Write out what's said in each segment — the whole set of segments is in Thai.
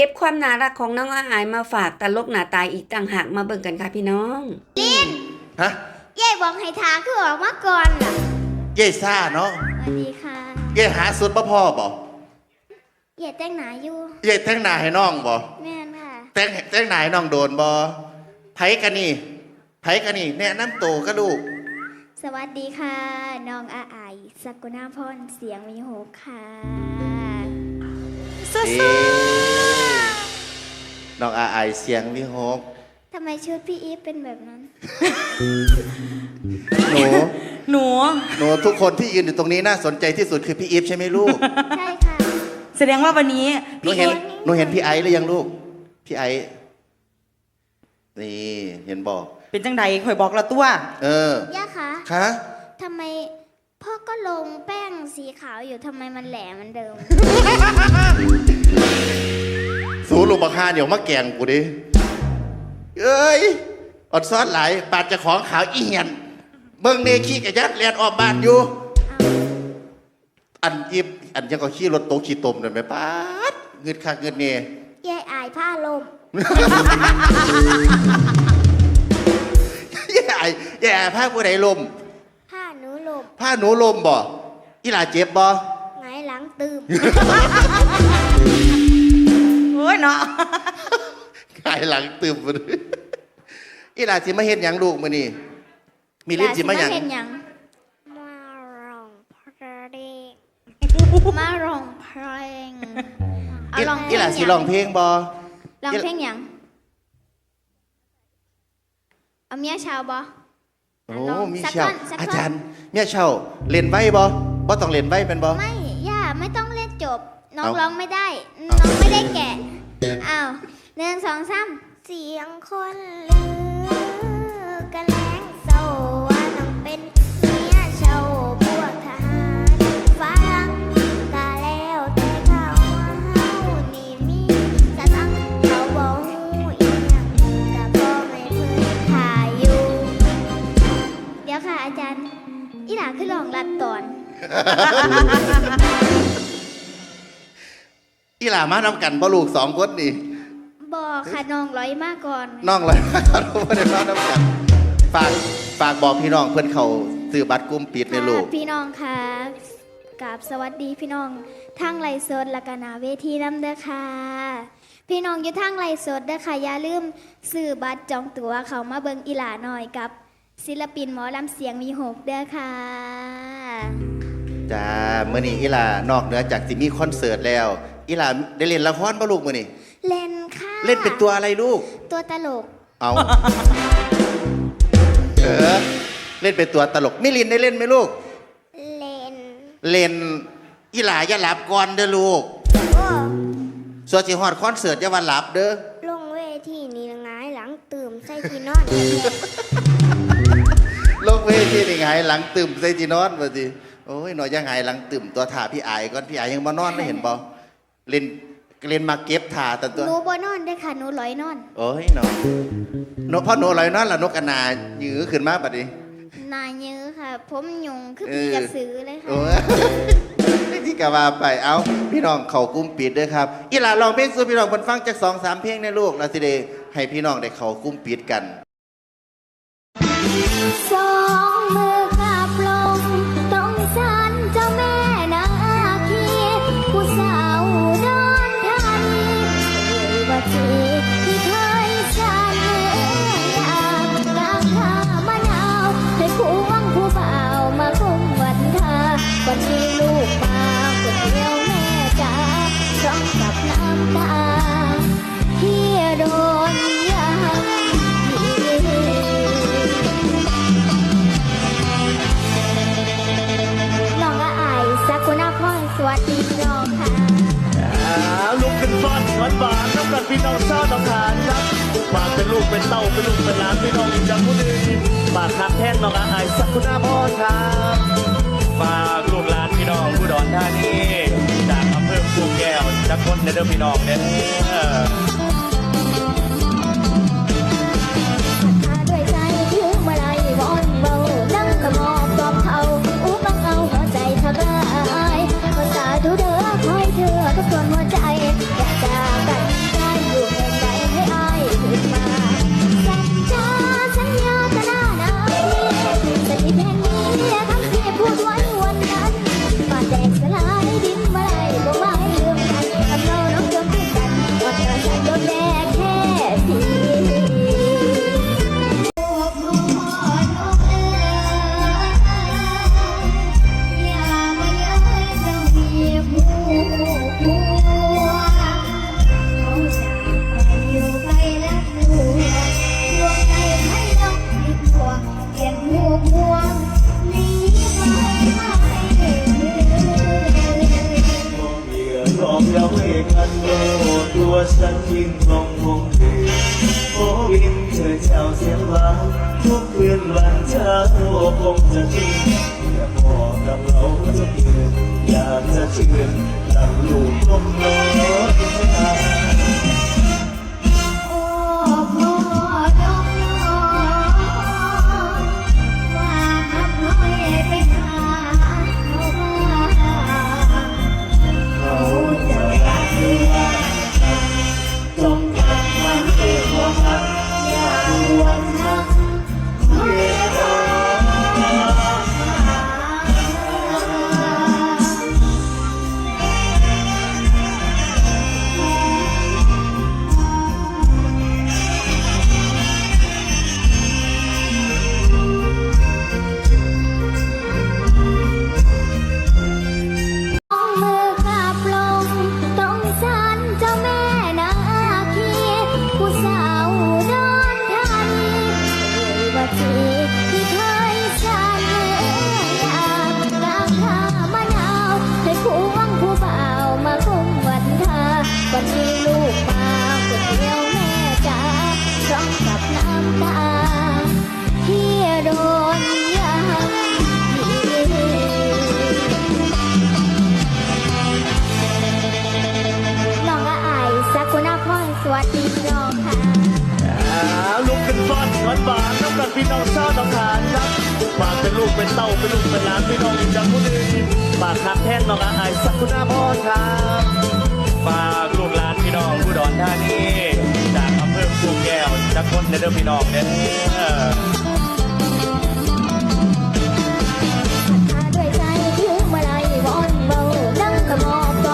เก็บความน่ารักของน้องอาอายมาฝากตลกหน้าตายอีกต่างหากมาเบิ่งกันค่ะพี่น้องฮะเย่บอกให้ทาคือออกมาก่อนล่ะเย่ซ่าเนาะสวัสดีค่ะเย่หาสุดบ่พ่อบ่เย่แต่งหนาอยู่เย่แต่งหน้าให้น้องบ่แม่นค่ะแต่งแต่งหน้าให้น้องโดนบ่ไผกันนี่ไผกันนี่แนะนำตัวก็ลูกสวัสดีค่ะ น้องอาไอายสกุณาพรเสียงมีโหกค่ะสู้เอ๊ะ น้องอาไอายเสียงวิหกๆทำไมชุดพี่อีฟเป็นแบบนั้น หนู หนู หนูทุกคนที่ยืนอยู่ตรงนี้น่าสนใจที่สุดคือพี่อีฟใช่ไหมลูก ใช่ค่ะ แสดงว่าวันนี้หนูเห็นหนูเห็นพี่ไอซ์หรือยังลูก พี่ไอซ์นี่เห็นบอก เป็นจังใดข่อยบอกเราตัว เออ ย่าคะคะทำไมพ่อก็ลงแป้งสีขาวอยู่ทำไมมันแหลมเหมันเดิม สูลูกบักฮาเดี๋ยวมาแกล้งกูดิเอ้ยอดซ้อนหลายปาดเจะของขาวอีเหียน เบิ่งเนขี้กระยัดเลียนออกบ้านอยู่ อันอิบอันยังก็ขี้รถโตะขี้ตมเลยไหมป้าดเงินคักเงินเนเย่อายผ้าลมแย่ไอ้แย่ผ้าผู้ใดลม ผ้าหนูลม ผ้าหนูลมบ่อีหลาเจ็บบ่ไงายหลังตืม โอ้ยเนาะกายหลังตึมบ่เลยอีหลาสิมาเฮ็ดหยังลูกมื้อนี้มีลิ้นสิมาหยังเห็นหยังมาร้องเพลงมาร้องเพลงเอาอีร้องเพลอีงหลาสิหยังร้องเพลงบ่ร้องเพลงหยังเอาเมียชาวบ่โอ้ลองมีสักเช่าท่อนสักท่อนอาจารย์เมียเช่าเล่นไว้บ่บ่ต้องเล่นไว้เป็นบ่ไม่ย่าไม่ต้องเล่นจบ น้องเอา ร้องไม่ได้เอาน้องไม่ได้แกะอ้าวหนึ่งสองสามเสียงคนลือกันแรงโซว่าน้องเป็นเมียชาวพวกทหารฟังกาแล้วแต่เขาว่าเฮานี่มีสตังค์เขาบอกหูอีหยังก็บ่ไม่เพิ่นถ่ายอยู่ เดี๋ยวค่ะอาจารย์ อีหลาคือลองรัดตอนอีห ลามานำกันบ่ลูกสองคนนี่บอกค่ะน้องร้อยมากก่อนน้องเลยบ่ได้มานำกันฝากฝากบอกพี่น้องเพิ่นเขาซื้อบัตรกลุ่มปิดในลูกค่ะพี่น้องค่ะกับสวัสดีพี่น้องทางไลฟ์สดและกหนาเวทีน้ำเด้อค่ะ พี่น้องอยู่ทางไลฟ์สดเด้อค่ะอย่าลืมซื้อบัตรจองตั๋วเขามาเบิงอีหลาหน่อยกับ ศิลปินหมอลำเสียงมีหกเด้อค่ะจ้ามื้อนี้อีหลานอกเหนือจากสิมีคอนเสิร์ตแล้ว อีหลาได้เล่นละครบ่ลูกมื้อนี้เล่นค่ะเล่นเป็นตัวอะไรลูก ตัวตลก เอาเออเล่นเป็นตัวตลกมิลินได้เล่นไหมลูก เล่น เล่นอีหลาอย่าหลับก่อนเด้อลูกโอ้ส่วนสิฮอดคอนเสิร์ตอย่าว่าหลับเด้อลงเวทีนี่งายหลังตื่มใส่ที่นอนลงเวทีนี่ไงหลังตึมใส่ที่นอนว่าสิโอ้ยหน่อยยังไงหลังตึมตัวถ่าพี่อายก่อนพี่อายยังบ่นอนไม่เห็นบ่ เล่นเล่นมาเก็บถ่าตันตัวหนูบ่นอนได้อค่ะหนูลอยนอนโอ้ยนอนนกพ่อหนูลอยนอนแล้วนกกระนายื้อขึ้นมาบัดนี้นายเยอะค่ะ ผมยุงคือเอพี่อกระสือเลยค่ะ โอ้ยที่กะว่าไปเอาพี่น้องเขากุ้มปิดด้วยครับอีหลาลองเพลงสู่พี่น้องเพิ่นฟังจากสองสามเพลงในลูกแล้วสิเดให้พี่น้องได้เขากุ้มปิดกัน สอ เป็นเต้าเป็นลูกเป็นหลานพี่น้องจากผู้อื่นฝากทักแท่งน้องอาไอายสักคุณาพ่อครับฝากลูกหลานพี่น้องผู้ดอนท่านี้จากอำเภอภูแก้วจากคนในเดิมพี่น้องเนี่ย ตัวฉันยิ่งงงงงโอ้บินเธอเจ้าเสียงหวานทุกคืนวันเช้าคงจะจริงแต่บอกกับเราจะยืนอยากจะเชื่นหลับลูกนมน้อย พี่น้องชาวต้องทานครับฝากเป็นลูกเป็นเต้าเป็นลูกเป็นหลานพี่น้องจากผู้อื่นฝากคักแทนน้องอาอายสักคุณาพ่อครับฝากลูกหลานพี่น้องผู้ดอนท่านี้จากอำเภอภูแก้วจากคนในเด้อพี่น้องเด้อหาด้วยใจถึงเมื่อไรวอนเบานั่งกระมอบก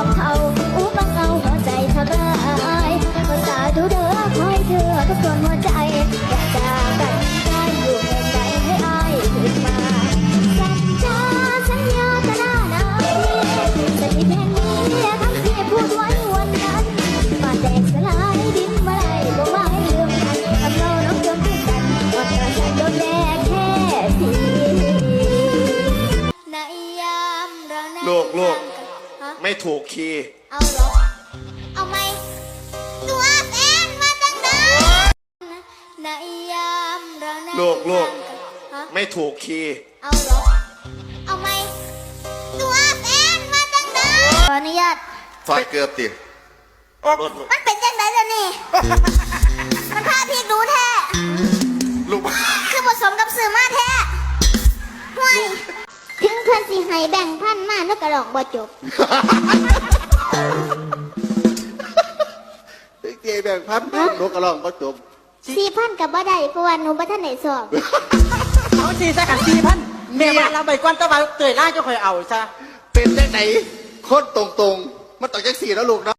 ไม่ถูกคีย์เอาเหรอ เอาไหมตัวแอนมาตั้งนานในยามเรานั่งลูกลูกฮะไม่ถูกคีย์เอาเหรอ เอาไหมตัวแอนมาตั้งนานขออนุญาตฝากเกือบติรถลูกมันเป็นยังไงล่ะนี่มันพาพี่ดูแท้ ลูกคือผสมกับสื่อมาแท้ห่วยถึงเพื่นสิให้แบ่งพันมานกกระดองบ่จบ เจแบ่งพันนกกระรองก็จบสี่พันกับบ่ได้เพราะว่าหนูบ่ทันได้สอบเอาสี่สักกันสี่พันเมียมาเราไปกวนตะวันเตยล่าจะคอยเอาซะเป็นได้ไหนคนตรงๆ มันต้องจักสี่แล้วลูกเนาะ